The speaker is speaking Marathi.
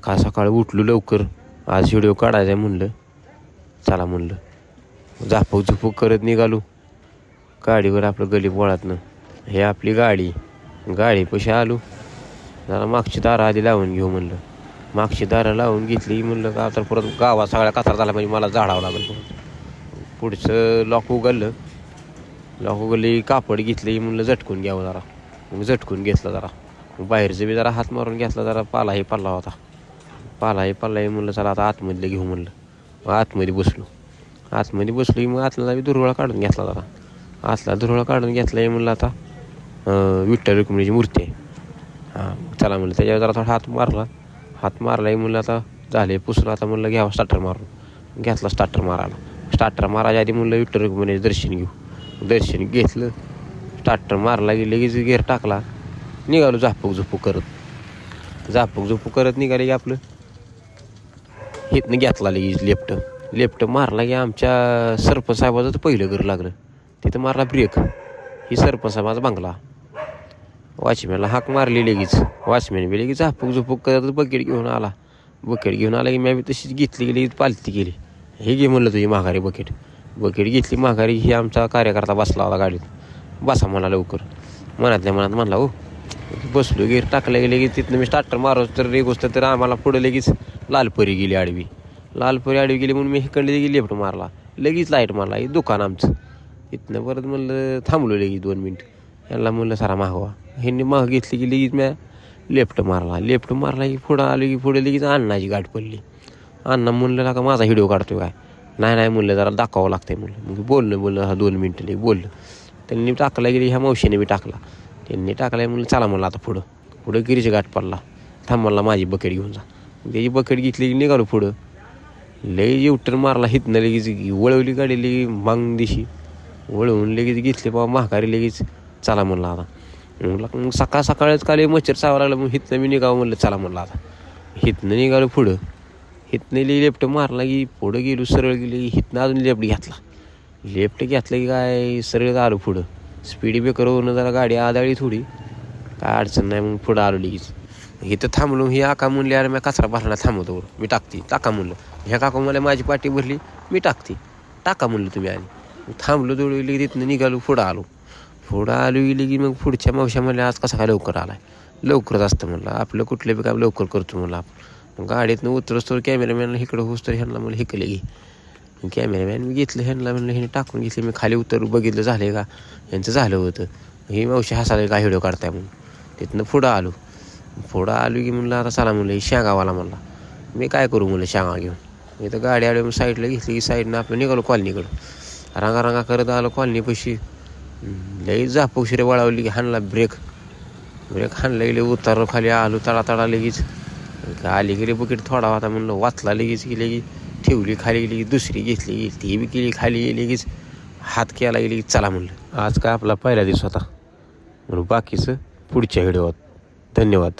सकाळ सकाळ उठलो लवकर. आज व्हिडिओ काढायचा आहे म्हणलं. चला म्हणलं. झापूक झुपूक करत निघालो. गाडीवर आपलं गली बोळातनं हे आपली गाडी. गाडी पैसे आलो. जरा मागची दारं आधी लावून घेऊ म्हणलं. मागची दारं लावून घेतली. म्हणलं का तर परत गावात सगळ्या कचरा झाला म्हणजे मला झाडावं लागलं पुढचं लॉक उघडलं. लॉक उघडली कापड घेतली. म्हणलं झटकून घ्यावं जरा. मग झटकून घेतलं जरा. मग बाहेरचं बी जरा हात मारून घेतला जरा. पालाही पडला होता. पालाही पडलाही म्हणलं चला आता आतमधलं घेऊ म्हणलं. मग आतमध्ये बसलो. आतमध्ये बसलो की मग आतला बी दुर्वळा काढून घेतला जरा आतला दुर्वळा काढून घेतला म्हणलं आता विठ्ठल रुक्मिणीची मूर्ती आहे. हां चला म्हणलं त्याच्यावर जरा थोडा हात मारला. हात मारला म्हणलं आता झाले पुसलं आता म्हणलं घ्यावा स्टार्टर मारून. घेतला स्टार्टर मारायला. स्टार्टर मारायच्या आधी म्हणलं विठ्ठल रुक्मिणीचं दर्शन घेऊ. दर्शन घेतलं. स्टार्टर मारला की लगेच गेअर टाकला. निघालो झापक झुपूक करत. झापक झुपूक करत निघाले की आपलं हितनं घेतला लगेच लेफ्ट. लेफ्ट मारला की आमच्या सरपंच साहेबाचं तर पहिलं घर लागलं. तिथं मारला ब्रेक ही सरपंच साहेबाचा बंगला. वॉचमॅनला हाक मारली लगेच. वॉचमॅन बी लगेच झापूक झुपूक करत बकेट घेऊन आला. बकेट घेऊन आला की मी बी तशीच घेतली गेली पालती गेली हे घे म्हणलं तुझी माघारी बकेट. बकेट घेतली माघारी ही आमचा कार्यकर्ता बसला होता गाडीत. बसा म्हणा लवकर. मनातल्या मनात म्हणला हो बसलो गिर टाकलं गेले की तिथनं मी स्टार्टर मारो तर रे गोष्ट तर आम्हाला पुढे लगेच लालपरी गेली आडवी. लालपरी आडवी गेली म्हणून मी हिकडली गेली लेफ्ट मारला. लगेच लाइट मारला हे दुकान आमचं. इथनं परत म्हणलं थांबलो लगेच दोन मिनटं यांना म्हणलं सारा मागवा. ह्यांनी माग घेतली की लगेच म्या लेफ्ट मारला. लेफ्ट मारला की पुढं आलो की पुढे लगेच अण्णाची गाठ पडली. अण्णा म्हणलं का माझा व्हिडिओ काढतो काय? नाही नाही म्हणलं जरा दाखवावं लागतंय म्हणलं. मग बोललं बोललं हा दोन मिनटं बोललं. त्यांनी टाकला गेली ह्या मावशीने बी टाकला. त्यांनी टाकला म्हणलं चला म्हणलं आता पुढं. पुढं गिरीश गाठ पडला. थांब म्हणला माझी बकेट घेऊन जा. त्याची बकेट घेतली की निघालो पुढं. लई युटर्न मारला हितनं लगेच वळवली गाडी लगी मांग दिशी. वळवून लगेच घेतली बाबा महाकारी लगेच. चला म्हणलं आता. म्हणलं मग सकाळ सकाळच काल मच्छर चावा लागला मग हितनं मी निघावं म्हणलं चला म्हणलं आता. हितनं निघालो पुढं. हितनं लई लेफ्ट मारला की पुढं गेलो सरळ गेली हितनं अजून लेफ्ट घेतला. लेफ्ट घेतलं की काय सरळ आलो पुढं. स्पीड ब्रेकरवरून जरा गाडी आदळली थोडी. काय अडचण नाही मग पुढं आलो लगेच. इथं थांबलो हे आका म्हणली अरे मी कचरा भरला थांबवतो मी टाकते. टाका म्हणलं ह्या काका मला माझी पाठी भरली मी टाकते. टाका म्हणलं तुम्ही आणि. थांबलो दौडली की तिथनं निघालो पुढं आलो. पुढं आलो गेली की मग पुढच्या मावशा म्हणल्या आज कसा काय लवकर आलाय? लवकरच असतं म्हणलं. आपलं कुठलं बी काम लवकर करतो म्हणलं आपण. मग गाडीतनं उतरस तर कॅमेरामॅनला इकडं होस तर ह्यांना म्हणलं हिकले की कॅमेरामॅन मी घेतलं ह्यांना म्हणलं ह्याने टाकून घेतले. मी खाली उतर बघितलं झाले का? यांचं झालं होतं. ही मावशी हसायला का व्हिडिओ काढताय? म्हणून. तिथनं पुढं आलो. पुढं आलो की म्हणलं आता चला म्हणलं शेगावाला म्हणला. मी काय करू म्हणलं शेगा घेऊन? इथं गाडी आली मग साईडला घेतली की साईडनं आपण निघालो कॉलनीकडं. रंगारंगा करत आलो कॉलनीपाशी. लई झापोशिरे वळवली की हाणला ब्रेक ब्रेक हाणला गेले उतारलो खाली आलो तडा तडा लगेच. आली गेली बकेट थोडा होता म्हणलं वाचला लगेच की की ठेवली खाली गेली की दुसरी घेतली गेली ती बी केली खाली गेली की हात केला गेली की चला म्हणलं. आज काय आपला पहिला दिवस होता. म्हणून बाकीचं पुढच्या व्हिडिओत. धन्यवाद.